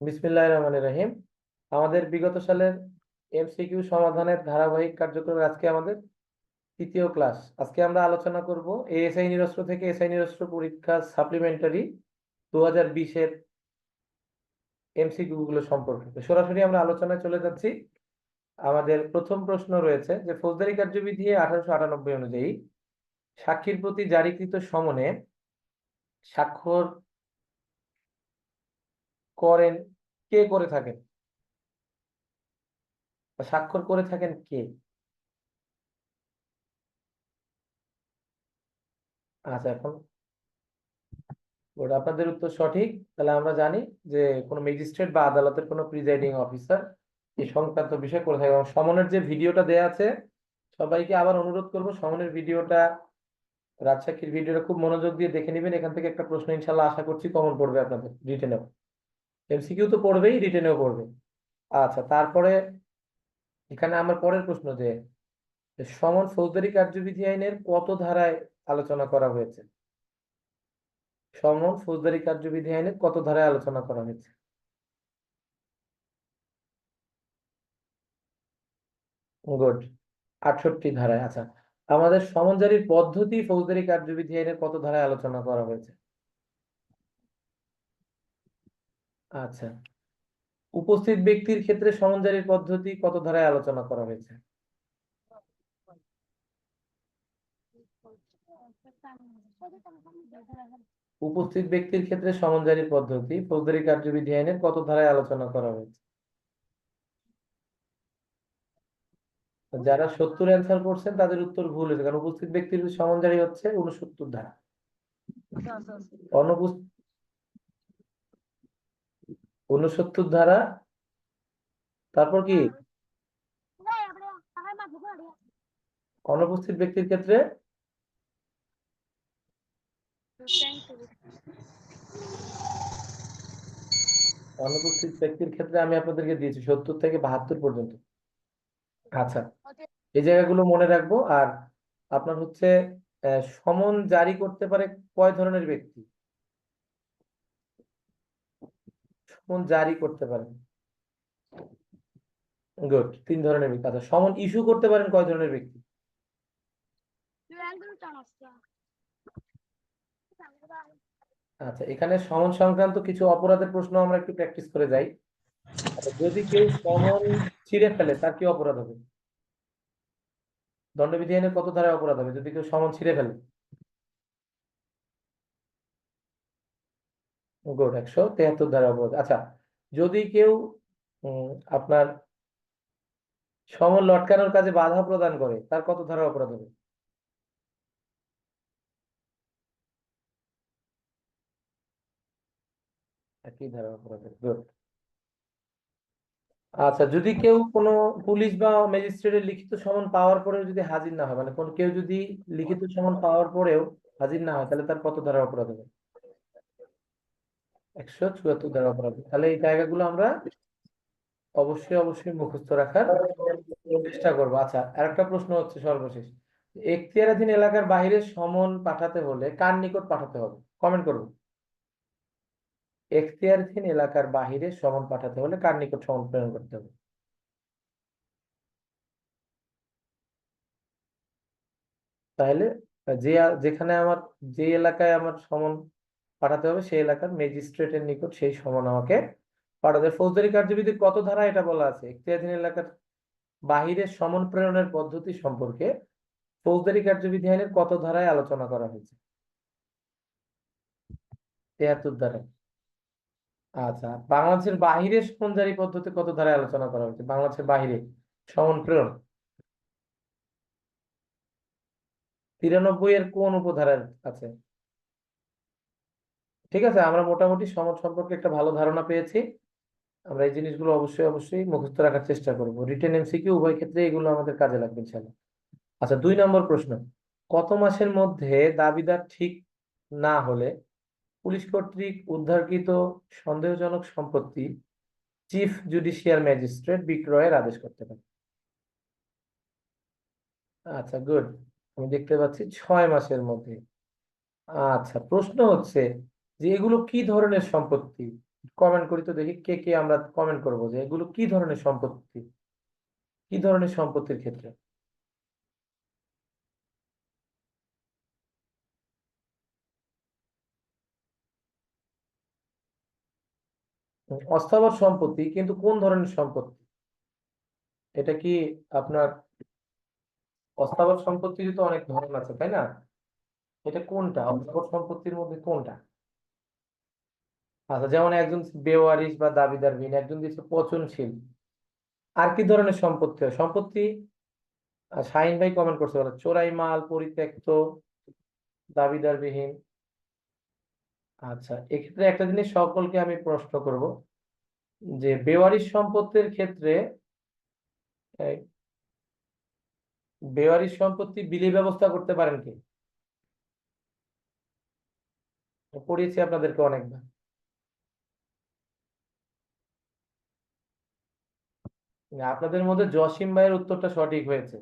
বিসমিল্লাহ রহমান রহিম। আমাদের বিগত সালের এমসিকিউ সমাধানের ধারাবাহিক কার্যক্রমে আজকে আমাদের তৃতীয় ক্লাস। আজকে আমরা আলোচনা করব এএসআই নিরস্ত্র থেকে এসআই নিরস্ত্র পরীক্ষা সাপ্লিমেন্টারি দু হাজার বিশের এমসিকিউ গুলো সম্পর্কে সরাসরি আমরা আলোচনায় চলে যাচ্ছি। আমাদের প্রথম প্রশ্ন রয়েছে যে, ফৌজদারি কার্যবিধি আঠারোশো আটানব্বই অনুযায়ী সাক্ষীর প্রতি জারিকৃত সমনে স্বাক্ষর করেন কে করে থাকেন? স্বাক্ষর করে থাকেন কে? আচ্ছা এখন আপনাদের উত্তর সঠিক। তাহলে আমরা জানি যে কোনো ম্যাজিস্ট্রেট বা আদালতের কোনো প্রিজাইডিং অফিসার এই সংক্রান্ত বিষয় করে থাকে এবং সমনের যে ভিডিওটা দেয়া আছে, সবাইকে আবার অনুরোধ করব সমনের ভিডিওটা, রাজসাক্ষীর ভিডিওটা খুব মনোযোগ দিয়ে দেখে নেবেন। এখান থেকে একটা প্রশ্ন ইনশাল্লাহ আশা করছি কমন পড়বে আপনাদের রিটেনেও এমসিকিউ তো পড়বেই রিটেনেও পড়বে। আচ্ছা তারপরে এখানে আমার পরের প্রশ্ন যে সমন ফৌজদারি কার্যবিধি আইনের কত ধারায় আলোচনা করা হয়েছে? সমন ফৌজদারি কার্যবিধি আইনের কত ধারায় আলোচনা করা হয়েছে? গুড, আটষট্টি ধারায়। আচ্ছা আমাদের সমন জারির পদ্ধতি ফৌজদারি কার্যবিধি আইনের কত ধারায় আলোচনা করা হয়েছে? আচ্ছা। উপস্থিত ব্যক্তির ক্ষেত্রে সমন পদ্ধতি কত ধারায় আলোচনা করা হয়েছে? উপস্থিত ব্যক্তির ক্ষেত্রে সমন পদ্ধতি ফৌজদারি কার্যবিধি আইনের কত ধারায় আলোচনা করা হয়েছে? যারা সত্তর অ্যান্সার করছেন তাদের উত্তর ভুল হয়েছে কারণ উপস্থিত ব্যক্তির সমন জারি হচ্ছে উনসত্তর ধারা। অনুপস্থিত উনসত্তর ধারা, তারপর কি? অনুপস্থিত ব্যক্তির ক্ষেত্রে? অনুপস্থিত ব্যক্তির ক্ষেত্রে আমি আপনাদেরকে দিয়েছি সত্তর থেকে বাহাত্তর পর্যন্ত। আচ্ছা এই জায়গাগুলো মনে রাখব। আর আপনার হচ্ছে সমন জারি করতে পারে কয় ধরনের ব্যক্তি? সমন জারি করতে পারেন? গুড তিন ধরনের ব্যক্তি। আচ্ছা সমন ইস্যু করতে পারেন কয় ধরনের ব্যক্তি? আচ্ছা এখানে সমন সংক্রান্ত কিছু অপরাধের প্রশ্ন আমরা একটু প্র্যাকটিস করে যাই। আচ্ছা, যদি কেউ সমন ছিঁড়ে ফেলে তার কি অপরাধ হবে? দণ্ডবিধি আইনে কত ধারায় অপরাধ হবে? যদি কেউ সমন ছিঁড়ে ফেলে? গুড একশো তেহাত্তর ধারা অপরাধ আচ্ছা যদি কেউ আপনার সমন লটকানোর কাজে বাধা প্রদান করে, তার কত ধারা অপরাধ হবে? একই গুড আচ্ছা যদি কেউ কোনো পুলিশ বা ম্যাজিস্ট্রেটের লিখিত সমন পাওয়ার পরেও যদি হাজির না হয় মানে কোন, কেউ যদি লিখিত সমন পাওয়ার পরেও হাজির না হয়, তাহলে তার কত ধারা অপরাধ হবে? একশো চুয়াত্তর তাহলে এই জায়গাগুলো আমরা অবশ্যই অবশ্যই মুখস্থ রাখার চেষ্টা করব। আচ্ছা আরেকটা প্রশ্ন হচ্ছে সর্বশেষ। এখতিয়ারাধীন এলাকার বাইরে সমন পাঠাতে হলে কার নিকট পাঠাতে হবে? কমেন্ট করুন। এখতিয়ারাধীন এলাকার বাহিরে সমন পাঠাতে হলে কার নিকট সমন প্রেরণ করতে হবে? তাহলে যে যেখানে আমার, যে এলাকায় আমার সমন পাঠাতে হবে সেই এলাকার ম্যাজিস্ট্রেটের নিকট সেই সমন আমাকে পাঠাতে। ফৌজদারি কার্যবিধি কত ধারা এটা বলা আছে? এখতিয়ারাধীন এলাকার বাহিরে সমন প্রেরণের পদ্ধতি সম্পর্কে ফৌজদারি কার্যবিধি আইনের কত ধারায় আলোচনা করা হয়েছে? তেহাত্তর ধারায় আচ্ছা বাংলাদেশের বাহিরে সমন জারি পদ্ধতি কত ধারায় আলোচনা করা হয়েছে? বাংলাদেশের বাহিরে সমন প্রেরণ। তিরানব্বই এর কোন উপধারায় আছে? ঠিক আছে, আমরা মোটামুটি সমাজ সম্পর্কে একটা ভালো ধারণা পেয়েছি। আমরা এই জিনিসগুলো অবশ্যই অবশ্যই মুখস্থ রাখার চেষ্টা করব। রিটেন এমসিকিউ উভয় ক্ষেত্রে এগুলো আমাদের কাজে লাগবে, ইনশাআল্লাহ। আচ্ছা দুই নম্বর প্রশ্ন। কত মাসের মধ্যে দাবিদার ঠিক না হলে পুলিশ কর্তৃক উদ্ধারকৃত সন্দেহজনক সম্পত্তি চিফ জুডিশিয়াল ম্যাজিস্ট্রেট বিক্রয়ের আদেশ করতে পারে? আচ্ছা গুড। আমি দেখতে পাচ্ছি ছয় মাসের মধ্যে। আচ্ছা প্রশ্ন হচ্ছে যে এগুলো কি ধরনের সম্পত্তি? কমেন্ট করি তো দেখি কে কে আমরা কমেন্ট করব যে এগুলো কি ধরনের সম্পত্তি? কি ধরনের সম্পত্তির ক্ষেত্রে? অস্থাবর সম্পত্তি, কিন্তু কোন ধরনের সম্পত্তি? এটা কি আপনার অস্থাবর সম্পত্তির তো অনেক ধরন আছে, তাই না? এটা কোনটা? অস্থাবর সম্পত্তির মধ্যে কোনটা? আচ্ছা যেমন একজন বেওয়ারিশ বা দাবিদারহীন একজন দিচ্ছে পচনশীল। আর কি ধরনের সম্পত্তি হয়? সম্পত্তি শাহিন ভাই কমেন্ট করতে পারে চোরাই মাল, পরিত্যক্ত দাবিদারবিহীন আচ্ছা এক্ষেত্রে একটা জিনিস সকলকে আমি প্রশ্ন করব, যে বেওয়ারিশ সম্পত্তির ক্ষেত্রে বেওয়ারিশ সম্পত্তি বিলি ব্যবস্থা করতে পারেন কি? পড়িয়েছি আপনাদেরকে অনেকবার। আপনাদের মধ্যে জসিম ভাইয়ের উত্তরটা সঠিক হয়েছে।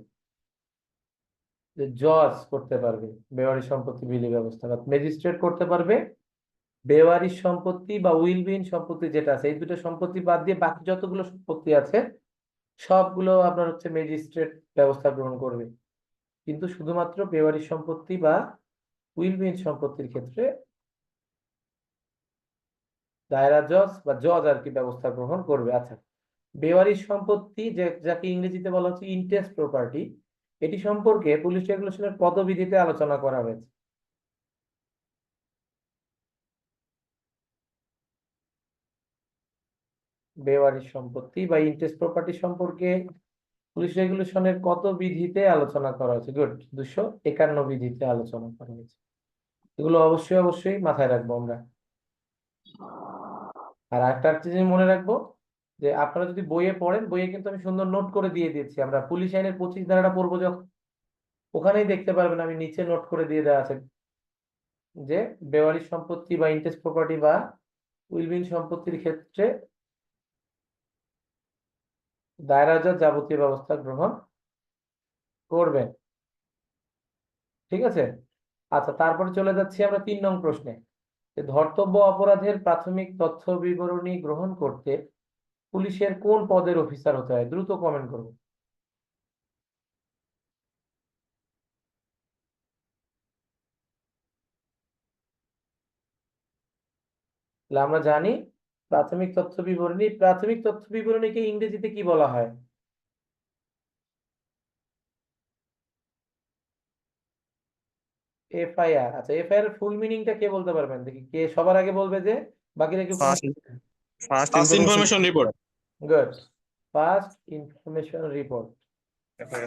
যে জজ করতে পারবে বেওয়ারিশ সম্পত্তি বিলি ব্যবস্থা, বা ম্যাজিস্ট্রেট করতে পারবে বেওয়ারিশ সম্পত্তি বা উইলবিহীন সম্পত্তি যেটা আছে, এই দুটো সম্পত্তি বাদ দিয়ে বাকি যতগুলো সম্পত্তি আছে, সবগুলো আপনার হচ্ছে ম্যাজিস্ট্রেট ব্যবস্থা গ্রহণ করবে। কিন্তু শুধুমাত্র বেওয়ারিশ সম্পত্তি বা উইলবিহীন সম্পত্তির ক্ষেত্রে দায়রা জজ বা জজ আর কি ব্যবস্থা গ্রহণ করবে। আচ্ছা বেওয়ারিশ সম্পত্তি যাকে ইংরেজিতে বলা হচ্ছে ইন্টারেস্ট প্রপার্টি এটি সম্পর্কে পুলিশ রেগুলেশনের পদবিধিতে আলোচনা করা হয়েছে। বেওয়ারিশ সম্পত্তি বা ইন্টারেস্ট প্রপার্টি সম্পর্কে পুলিশ রেগুলেশনের কত বিধিতে আলোচনা করা হয়েছে। গুড দুশো একান্ন বিধিতে আলোচনা করা হয়েছে। এগুলো অবশ্যই অবশ্যই মাথায় রাখব আমরা। আর একটা জিনিস মনে রাখব যে আপনারা যদি বইয়ে পড়েন, বইয়ে কিন্তু আমি সুন্দর নোট করে দিয়ে দিয়েছি। আমরা পুলিশ আইনের পঁচিশ ধারাটা পড়ব যখন, ওখানেই দেখতে পারবেন আমি নিচে নোট করে দিয়ে দেওয়া আছে যে বেওয়ারিশ সম্পত্তি বা ইন্টারেস্ট প্রপার্টি বা উইলবিন সম্পত্তির ক্ষেত্রে দায়রা জজ যাবতীয় ব্যবস্থা গ্রহণ করবেন। ঠিক আছে? আচ্ছা তারপরে চলে যাচ্ছি আমরা তিন নং প্রশ্নে। ধর্তব্য অপরাধের প্রাথমিক তথ্য বিবরণী গ্রহণ করতে পুলিশের কোন পদের অফিসার হতে হয়? দ্রুত কমেন্ট করুন আমরা জানি প্রাথমিক তথ্য বিবরণী, প্রাথমিক তথ্য বিবরণীকে ইংরেজিতে কি বলা হয়? এফআইআর আচ্ছা এফআইআর ফুল মিনিংটা কে বলতে পারবেন? দেখি, কে সবার আগে বলবে যে, বাকিরা কি first information report good first information report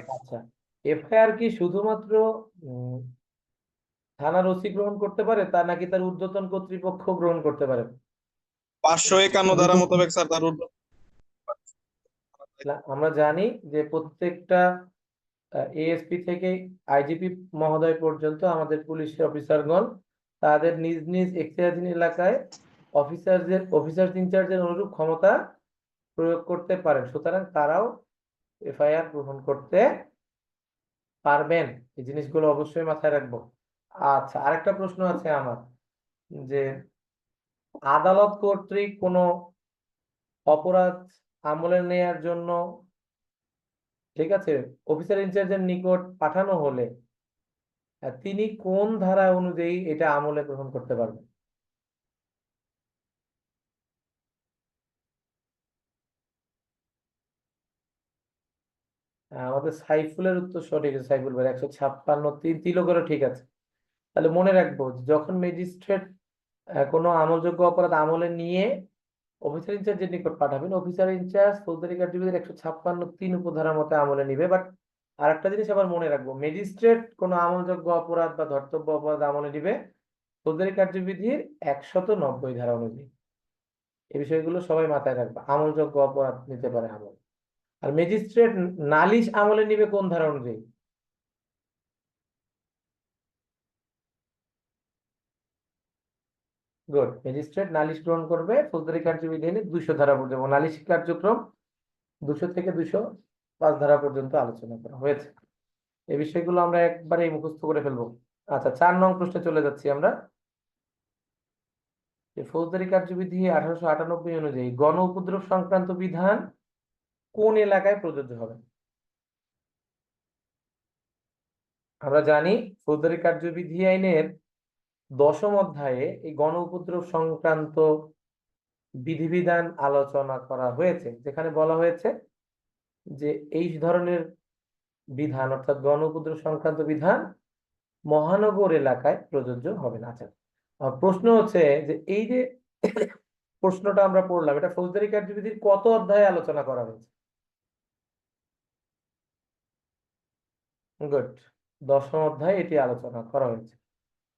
আচ্ছা এফআইআর কি শুধুমাত্র থানার ওসি গ্রহণ করতে পারে তা নাকি তার ঊর্ধ্বতন কর্তৃপক্ষ গ্রহণ করতে পারে? পাঁচশো একান্ন ধারা মোতাবেক স্যার তার আমরা জানি যে প্রত্যেকটা এএসপি থেকে আইজিপি মহোদয় পর্যন্ত আমাদের পুলিশ অফিসারগণ তাদের নিজ নিজ এখতিয়ারাধীন এলাকায় অফিসারদের অফিসার ইনচার্জের অনুরূপ ক্ষমতা প্রয়োগ করতে পারেন। সুতরাং তারাও এফআইআর গ্রহণ করতে পারবেন। এই জিনিসগুলো অবশ্যই মাথায় রাখব। আচ্ছা আরেকটা প্রশ্ন আছে আমার, যে আদালত কর্তৃক কোনো অপরাধ আমলে নেয়ার জন্য, ঠিক আছে অফিসার ইনচার্জের নিকট পাঠানো হলে তিনি কোন ধারা অনুযায়ী এটা আমলে গ্রহণ করতে পারবেন? আমাদের সাইফুলের উত্তর সঠিক সাইফুল ভাই। একশো ছাপ্পান্ন, তিন তিলকেরও ঠিক আছে। তাহলে মনে রাখব যখন ম্যাজিস্ট্রেট কোনো আমলযোগ্য অপরাধ আমলে নিয়ে অফিসার ইনচার্জের নিকট পাঠাবেন অফিসার ইনচার্জ ফৌজদারি কার্যবিধির একশো ছাপ্পান্ন, তিন উপধারা মতে আমলে নিবে। বাট আরেকটা জিনিস আবার মনে রাখব ম্যাজিস্ট্রেট কোনো আমলযোগ্য অপরাধ বা ধর্তব্য অপরাধ আমলে নিবে ফৌজদারি কার্যবিধির একশত নব্বই ধারা অনুযায়ী। এই বিষয়গুলো সবাই মাথায় রাখবে, আমলযোগ্য অপরাধ নিতে পারে আমল। আর ম্যাজিস্ট্রেট নালিশ আমলে নিবে কোন ধারা অনুযায়ী গুড ম্যাজিস্ট্রেট নালিশ গ্রহণ করবে, ফৌজদারি কার্যবিধি দুইশো ধারা পর্যন্ত নালিশ কার্যক্রম দুশো থেকে দুশো পাঁচ ধারা পর্যন্ত আলোচনা করা হয়েছে। এই বিষয়গুলো আমরা একবারে মুখস্থ করে ফেলব। আচ্ছা চার নং প্রশ্নে চলে যাচ্ছি আমরা। ফৌজদারি কার্যবিধি আঠারোশো আটানব্বই অনুযায়ী গণ উপদ্রব সংক্রান্ত বিধান কোন এলাকায় প্রযোজ্য হবে? আমরা জানি ফৌজদারি কার্যবিধি আইনের দশম অধ্যায়ে এই গণ উপদ্রব সংক্রান্ত বিধিবিধান আলোচনা করা হয়েছে, যেখানে বলা হয়েছে যে এই ধরনের বিধান, অর্থাৎ গণ উপদ্রব সংক্রান্ত বিধান মহানগর এলাকায় প্রযোজ্য হবে না। আচ্ছা প্রশ্ন হচ্ছে যে এই যে প্রশ্নটা আমরা পড়লাম, এটা ফৌজদারি কার্যবিধির কত অধ্যায়ে আলোচনা করা হয়েছে? গুড। দশম অধ্যায়ে এটি আলোচনা করা হয়েছে।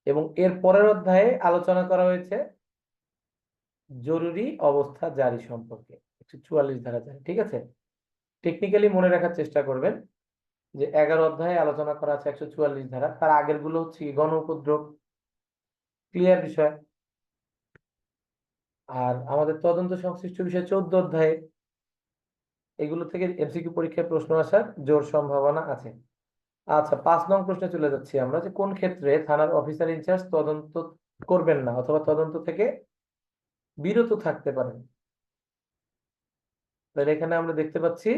এবং এর পরের অধ্যায়ে আলোচনা করা হয়েছে জরুরি অবস্থা জারি সম্পর্কে। একশো চুয়াল্লিশ ধারা জারি, ঠিক আছে? টেকনিক্যালি মনে রাখার চেষ্টা করবেন যে এগারো অধ্যায়ে আলোচনা করা আছে একশো চুয়াল্লিশ ধারা। তার আগেরগুলো হচ্ছে গণ উপদ্রব ক্লিয়ার বিষয়। আর আমাদের তদন্ত সংশ্লিষ্ট বিষয় চোদ্দ অধ্যায়ে। এগুলো থেকে এমসিকিউ পরীক্ষায় প্রশ্ন আসার জোর সম্ভাবনা আছে। আচ্ছা পাঁচ নং প্রশ্নে চলে যাচ্ছি আমরা যে কোন ক্ষেত্রে থানার অফিসার ইনচার্জ তদন্ত করবেন না অথবা তদন্ত থেকে বিরত থাকতে পারেন? তাহলে এখানে আমরা দেখতে পাচ্ছি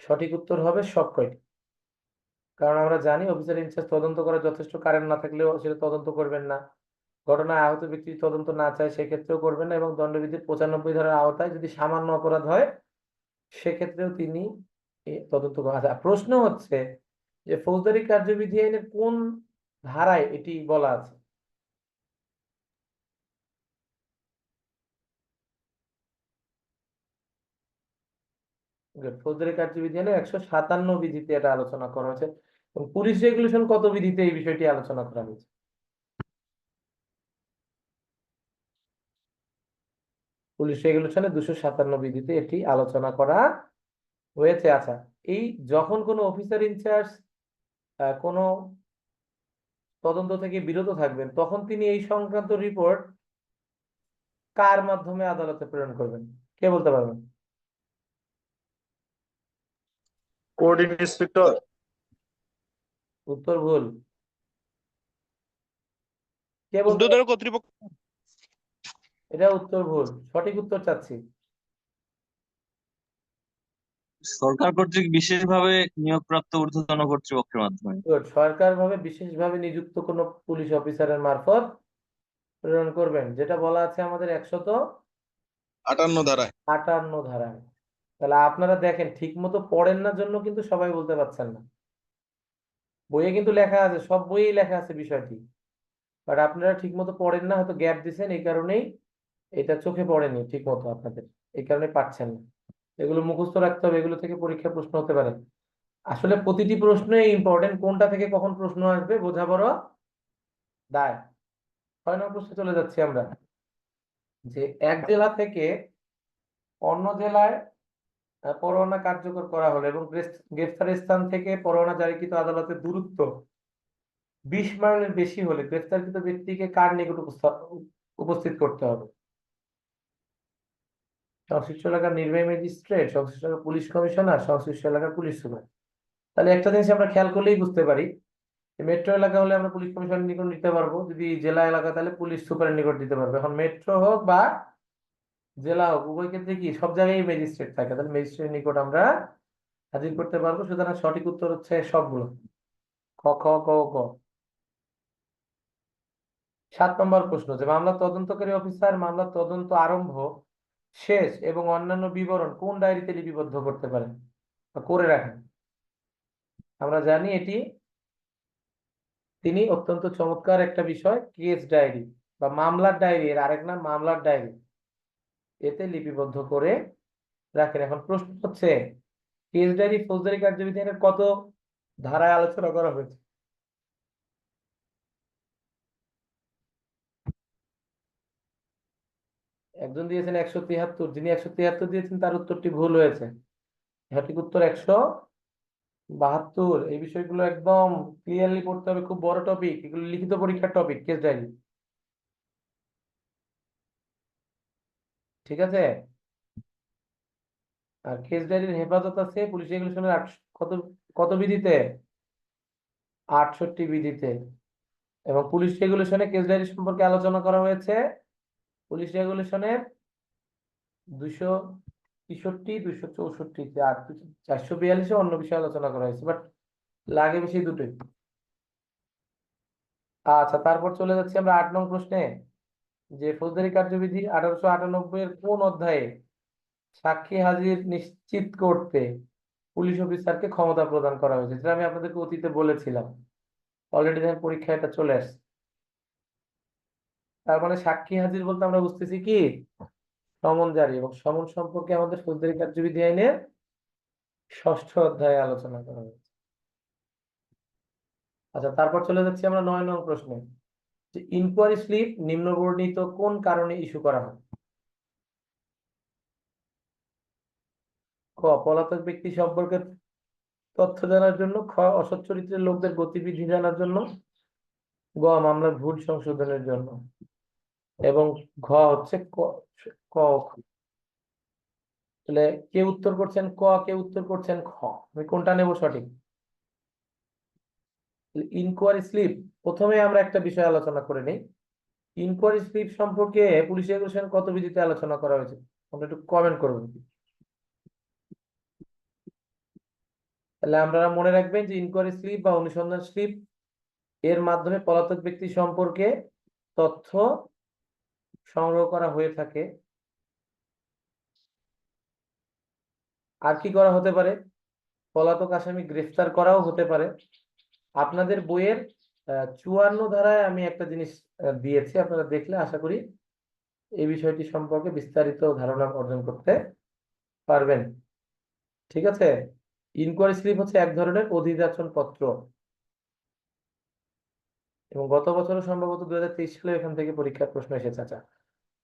সঠিক উত্তর হবে সব কয়টি? কারণ আমরা জানি অফিসার ইনচার্জ তদন্ত করার যথেষ্ট কারণ না থাকলেও সেটা তদন্ত করবেন না। ঘটনায় আহত ব্যক্তি তদন্ত না চায় সেক্ষেত্রেও করবেন না এবং দণ্ডবিধির পঁচানব্বই ধারার আওতায় যদি সামান্য অপরাধ হয়, সেক্ষেত্রেও তিনি তদন্ত আচ্ছা প্রশ্ন হচ্ছে যে, ফৌজদারি কার্যবিধি আইনের কোন ধারায় এটি বলা আছে? ফৌজদারি কার্যবিধি আইনের একশো সাতান্ন বিধিতে এটা আলোচনা করা হয়েছে। এবং পুলিশ রেগুলেশন কত বিধিতে এই বিষয়টি আলোচনা করা হয়েছে? পুলিশ রেগুলেশনে দুশো সাতান্ন বিধিতে এটি আলোচনা করা হয়েছে। আচ্ছা এই যখন কোনো অফিসার ইনচার্জ কোনো তদন্ত থেকে বিরত থাকবেন তখন তিনি এই সংক্রান্ত রিপোর্ট কার মাধ্যমে আদালতে প্রেরণ করবেন? কে বলতে পারবেন? কোর্ট ইন্সপেক্টর উত্তর ভুল। কে বলতে কর্তৃপক্ষ। এটা উত্তর ভুল সঠিক উত্তর চাচ্ছি। সরকার কর্তৃক বিশেষভাবে নিয়োগপ্রাপ্ত ঊর্ধ্বতন কর্তৃপক্ষের মাধ্যমে। Good. সরকারভাবে বিশেষভাবে নিযুক্ত কোনো পুলিশ অফিসারের মারফত প্রেরণ করবেন যেটা বলা আছে আমাদের একশত আটান্ন ধারায়। আটান্ন ধারায়। তাহলে আপনারা দেখেন ঠিক মতো পড়েন না জন্য কিন্তু সবাই বলতে পারছেন না। বইয়ে কিন্তু লেখা আছে সব বইয়েই লেখা আছে বিষয়টি। বাট আপনারা ঠিক মতো পড়েন না হয়তো গ্যাপ দিছেন এই কারণেই এটা চোখে পড়েনি ঠিক মতো আপনাদের। এই কারণে পাচ্ছেন না। এগুলো মুখস্থ রাখতে হবে, এগুলো থেকে পরীক্ষা প্রশ্ন হতে পারে। আসলে প্রতিটি প্রশ্নই ইম্পর্টেন্ট কোনটা থেকে কখন প্রশ্ন আসবে বোঝা বড় দায়। ছয় নম্বর প্রশ্নে চলে যাচ্ছি আমরা। যে এক জেলা থেকে অন্য জেলায় পরোয়ানা কার্যকর করা হলো এবং গ্রেফতারের স্থান থেকে পরোয়ানা জারিকৃত আদালতের দূরত্ব বিশ মাইলের বেশি হলে গ্রেফতারকৃত ব্যক্তিকে কার নিকট উপস্থা- উপস্থিত করতে হবে? সংশ্লিষ্ট এলাকার নির্বাহী ম্যাজিস্ট্রেট, সংশ্লিষ্ট এলাকার পুলিশ কমিশনার, সংশ্লিষ্ট এলাকার পুলিশ সুপার। তাহলে একটা জিনিস আমরা খেয়াল করলেই বুঝতে পারি মেট্রো এলাকা হলে আমরা পুলিশ কমিশনের নিকট নিতে পারব। যদি জেলা এলাকা তাহলে পুলিশ সুপারের নিকট দিতে পারব। এখন মেট্রো হোক বা জেলা হোক, উভয় ক্ষেত্রে কি সব জায়গায় ম্যাজিস্ট্রেট থাকে। তাহলে ম্যাজিস্ট্রেটের নিকট আমরা হাজির করতে পারব। সুতরাং সঠিক উত্তর হচ্ছে সবগুলো। খ খ, গ গ। সাত নম্বর প্রশ্ন যে মামলা তদন্তকারী অফিসার, মামলার তদন্ত আরম্ভ শেষ এবং অন্যান্য বিবরণ কোন ডায়েরিতে লিপিবদ্ধ করতে পারেন বা করে রাখেন। আমরা জানি এটি তিনি অত্যন্ত চমৎকার একটা বিষয়, কেস ডায়েরি বা মামলার ডায়েরি, এর আরেক নাম মামলার ডায়েরি। এতে লিপিবদ্ধ করে রাখেন। এখন প্রশ্ন হচ্ছে, কেস ডায়েরি ফৌজদারি কার্যবিধানের কত ধারায় আলোচনা করা হয়েছে? একজন দিয়েছেন একশো তিয়াত্তর যিনি একশো তিয়াত্তর দিয়েছেন তার উত্তরটি ভুল হয়েছে। সঠিক উত্তর একশো বাহাত্তর। এই বিষয়গুলো একদম ক্লিয়ারলি পড়তে হবে, খুব বড় টপিক এগুলো লিখিত পরীক্ষার টপিক কেস ডায়েরি ঠিক আছে? আর কেস ডায়েরির হেফাজত আছে পুলিশ রেগুলেশনের কত কত বিধিতে? আটষট্টি বিধিতে। এবং পুলিশ রেগুলেশনে কেস ডায়েরি সম্পর্কে আলোচনা করা হয়েছে পুলিশ রেগুলেশনের দুইশো তেষট্টি, দুইশো চৌষট্টি আর চারশো বিয়াল্লিশে অন্য বিষয়ে আলোচনা করা হয়েছে বাট লাগে বেশি দুটোই। আচ্ছা তারপর চলে যাচ্ছি আমরা আট নং প্রশ্নে, যে ফৌজদারি কার্যবিধি আঠারোশো আটানব্বই এর কোন অধ্যায়ে সাক্ষী হাজির নিশ্চিত করতে পুলিশ অফিসারকে ক্ষমতা প্রদান করা হয়েছে? যেটা আমি আপনাদেরকে অতীতে বলেছিলাম। অলরেডি দেখেন পরীক্ষায় এটা চলে আসছে। তার মানে সাক্ষী হাজির বলতে আমরা বুঝতেছি কি? সমন জারি এবং সমন সম্পর্কে আমাদের ফৌজদারি কার্যবিধি আইনের ষষ্ঠ অধ্যায়ে আলোচনা করা হয়েছে। আচ্ছা তারপর চলে যাচ্ছি আমরা নয় নং প্রশ্নে। যে ইনকোয়ারি স্লিপ নিম্নবর্ণিত কোন কারণে ইস্যু করা হয়? ক, পলাতক ব্যক্তি সম্পর্কে তথ্য জানার জন্য, খ, অসৎ চরিত্রের লোকদের গতিবিধি জানার জন্য, গ, মামলার ভুল সংশোধনের জন্য। এবং ঘ হচ্ছে ক। তাহলে কে উত্তর করছেন? ক, কে উত্তর করছেন? খ আমি কোনটা নেব সঠিক? ইনকোয়ারি স্লিপ প্রথমে আমরা একটা বিষয় আলোচনা করে নিই। ইনকোয়ারি স্লিপ সম্পর্কে পুলিশ রেগুলেশন কত বিধিতে আলোচনা করা হয়েছে? আমরা একটু কমেন্ট করবেন তাহলে আপনারা মনে রাখবেন যে ইনকোয়ারি স্লিপ বা অনুসন্ধান স্লিপ এর মাধ্যমে পলাতক ব্যক্তি সম্পর্কে তথ্য সংগ্রহ করা হয়ে থাকে। আর কি করা হতে পারে? পলাতক আসামি গ্রেফতার করাও হতে পারে। আপনাদের বইয়ের চুয়ান্ন ধারায় আমি একটা জিনিস দিয়েছি, আপনারা দেখলে আশা করি এই বিষয়টি সম্পর্কে বিস্তারিত ধারণা অর্জন করতে পারবেন। ঠিক আছে? ইনকোয়ারি স্লিপ হচ্ছে এক ধরনের অধিযাচন পত্র। এবং গত বছর সম্ভবত দু হাজার তেইশ সালে এখান থেকে পরীক্ষার প্রশ্ন এসেছে আচ্ছা।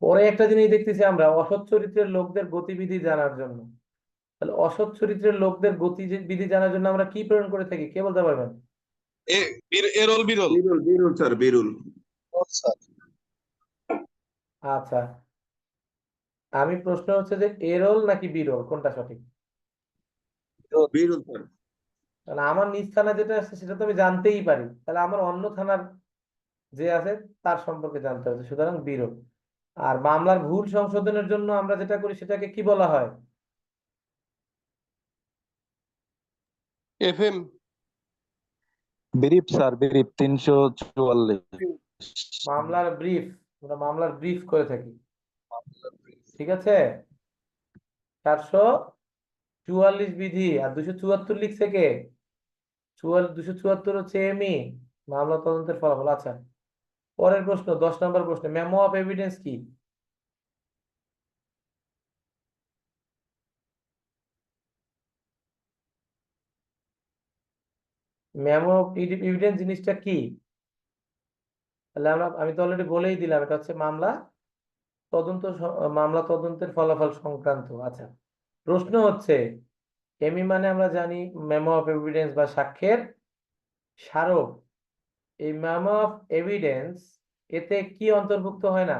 পরে একটা জিনিস দেখতেছি আমরা অসৎ চরিত্রের লোকদের গতিবিধি জানার জন্য। তাহলে অসৎ চরিত্রের লোকদের গতিবিধি জানার জন্য আমরা কি প্রেরণ করে থাকি? কে বলতে পারবেন? এ বীর- এরোল বিরল। বিরুল বিরুল স্যার বিরুল। আচ্ছা। আমি প্রশ্ন হচ্ছে যে এরোল নাকি বিরল? কোনটা সঠিক? বিরুল। স্যার। তাহলে আমার নিজ থানা যেটা আছে সেটা তো আমি জানতেই পারি। তাহলে আমার অন্য থানার যে আছে তার সম্পর্কে জানতে হবে। সুতরাং বিরল। আর মামলার ভুল সংশোধনের জন্য আমরা যেটা করি সেটাকে কি বলা হয়? এফএম। বিরিপ স্যার তিনশো চুয়াল্লিশ। মামলার ব্রিফ আমরা মামলার ব্রিফ করে থাকি। ঠিক আছে? চারশো চুয়াল্লিশ বিধি আর দুশো চুয়াত্তর লিখছে কে? চুয়াল দুশো চুয়াত্তর হচ্ছে এমই মামলা তদন্তের ফলাফল। আচ্ছা। পরের প্রশ্ন, দশ নম্বর প্রশ্ন মেমো অফ এভিডেন্স কি? মেমো অফ এভিডেন্স জিনিসটা কি? তাহলে আমরা, আমি তো অলরেডি বলেই দিলাম, এটা হচ্ছে মামলা, তদন্ত মামলা তদন্তের ফলাফল সংক্রান্ত। আচ্ছা প্রশ্ন হচ্ছে এমি মানে আমরা জানি মেমো অফ এভিডেন্স বা সাক্ষ্যের স্মারক এই মেমো অফ এভিডেন্স এতে কি অন্তর্ভুক্ত হয় না?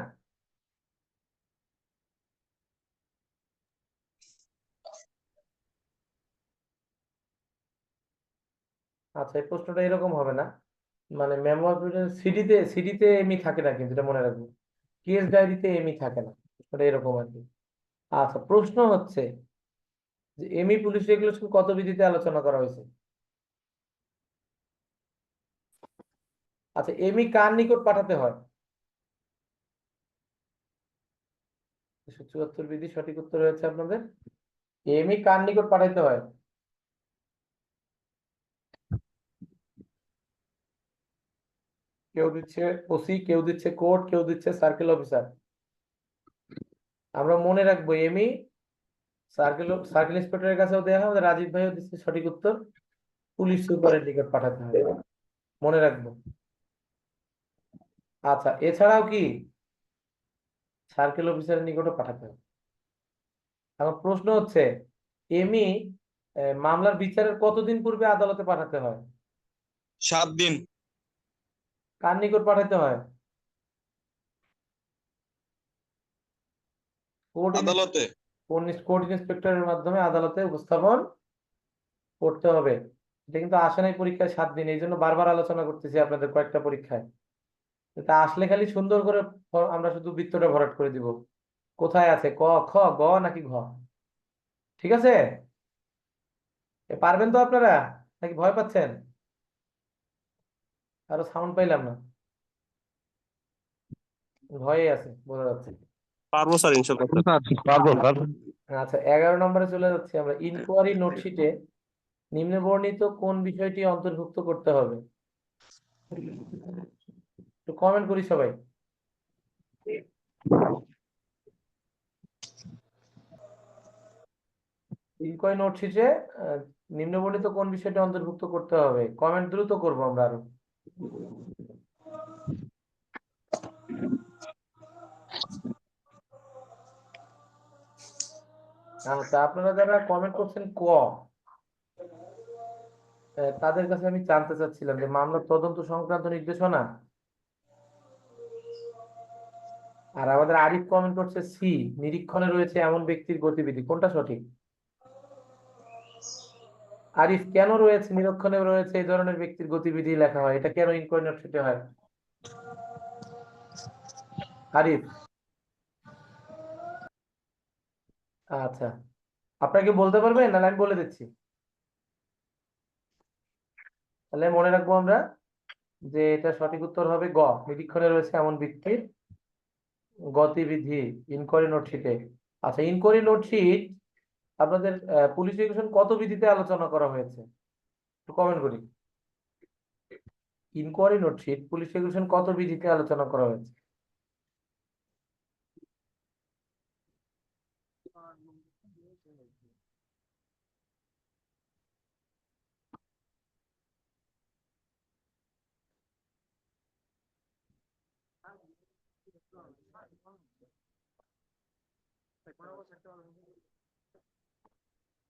আচ্ছা এই প্রশ্নটা এরকম হবে না। মানে মেমো অফ এভিডেন্স সিডিতে সিডিতে এমই থাকে না কিন্তু, এটা মনে রাখব কেস ডায়েরিতে এমই থাকে না প্রশ্নটা এরকম আর কি। আচ্ছা প্রশ্ন হচ্ছে যে এমই পুলিশ রেগুলেশন কত বিধিতে আলোচনা করা হয়েছে? আচ্ছা এমই কার নিকট পাঠাতে হয়? চুয়াত্তর বিধি সঠিক উত্তর হয়েছে আপনাদের। এমই কার নিকট পাঠাইতে হয়? কেউ দিচ্ছে ওসি কেউ দিচ্ছে কোর্ট, কেউ দিচ্ছে সার্কেল অফিসার। আমরা মনে রাখব এমই সার্কেল সার্কেল ইন্সপেক্টরের কাছেও দেওয়া আমাদের রাজীব ভাইও দিচ্ছে সঠিক উত্তর। পুলিশ সুপারের নিকট পাঠাতে হবে মনে রাখব। আচ্ছা এছাড়াও কি সার্কেল অফিসারের নিকটও পাঠাতে হবে? এখন প্রশ্ন হচ্ছে এমই মামলার বিচারের কতদিন পূর্বে আদালতে পাঠাতে হয়? সাত দিন। কার নিকট পাঠাতে হয়? কোর্ট আদালতে। কোর্ট ইন্সপেক্টরের মাধ্যমে আদালতে উপস্থাপন করতে হবে। এটা কিন্তু আসে নাই পরীক্ষায় সাত দিন এই জন্য বারবার আলোচনা করতেছি আপনাদের কয়েকটা পরীক্ষায়। এটা আসলে খালি সুন্দর করে আমরা শুধু বৃত্তটা ভরাট করে দিব। কোথায় আছে? ক খ গ নাকি ঘ? ঠিক আছে? পারবেন তো আপনারা? নাকি ভয় পাচ্ছেন? আরও সাউন্ড পাইলাম না। ভয়ে আছে বোঝা যাচ্ছে। পারব স্যার ইনশাল্লাহ পারব পারব আচ্ছা এগারো নম্বরে চলে যাচ্ছি আমরা। ইনকোয়ারি নোটশিটে নিম্নে বর্ণিত কোন বিষয়টি অন্তর্ভুক্ত করতে হবে? একটু কমেন্ট করি সবাই। ইনকোয়ারি নোটশিটে আহ, নিম্নে কোন বিষয়টি অন্তর্ভুক্ত করতে হবে? কমেন্ট দ্রুত করব আমরা আরও। আচ্ছা আপনারা যারা কমেন্ট করছেন ক তাদের কাছে আমি জানতে চাচ্ছিলাম যে মামলার তদন্ত সংক্রান্ত নির্দেশনা আর আমাদের আরিফ কমেন্ট করছে সি নিরীক্ষণে রয়েছে এমন ব্যক্তির গতিবিধি, কোনটা সঠিক? আরিফ, কেন রয়েছে, নিরীক্ষণে রয়েছে এই ধরনের ব্যক্তির গতিবিধি? লেখা হয়। এটা কেন ইনকোয়ারি নোটশিটে হয়? আরিফ। আচ্ছা। আপনাকে বলতে পারবেন না আমি বলে দিচ্ছি। তাহলে মনে রাখব আমরা যে এটা সঠিক উত্তর হবে গ, নিরীক্ষণে রয়েছে এমন ব্যক্তির গতিবিধি ইনকোয়ারি নোটশিটে আচ্ছা ইনকোয়ারি নোট নোটশিট আপনাদের পুলিশ রেগুলেশন কত বিধিতে আলোচনা করা হয়েছে? একটু কমেন্ট করি। ইনকোয়ারি নোটশিট পুলিশ রেগুলেশন কত বিধিতে আলোচনা করা হয়েছে?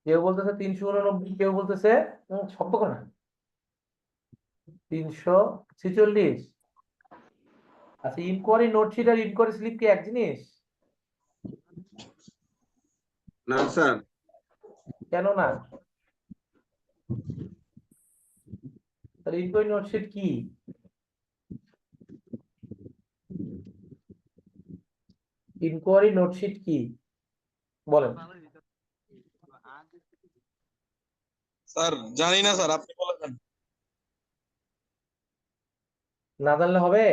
কেউ বলতেছে তিনশো উননব্বই কেউ বলতেছে উম, শব্দ করে না। তিনশো ছেচল্লিশ। আচ্ছা ইনকোয়ারি নোটশিট আর ইনকোয়ারি স্লিপ কি এক জিনিস? না স্যার। কেন না? তাহলে ইনকোয়ারি নোটশিট কি? ইনকোয়ারি নোটশিট কি? বলেন। স্যার জানি না স্যার আপনি বলে না জানলে হবে?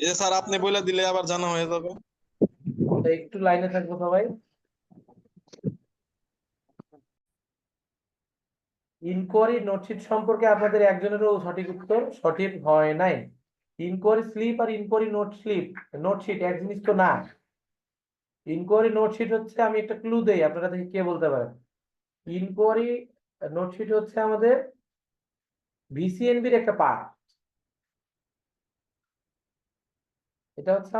যে স্যার আপনি বলে দিলে আবার জানা হয়ে যাবে। একটু লাইনে থাকব সবাই। ইনকোয়ারি নোটশিট সম্পর্কে আপনাদের একজনেরও সঠিক উত্তর সঠিক হয় নাই। ইনকোয়ারি স্লিপ আর inquiry note slip note sheet এক জিনিস তো না। ইনকোয়ারি নোটশিট হচ্ছে আমি একটা ক্লু দেই, আপনারা দেখে কে বলতে পারেন ইনকোয়ারি নোটশিট হচ্ছে আমাদের ভিসিএনবির একটা পার্ট এটা হচ্ছে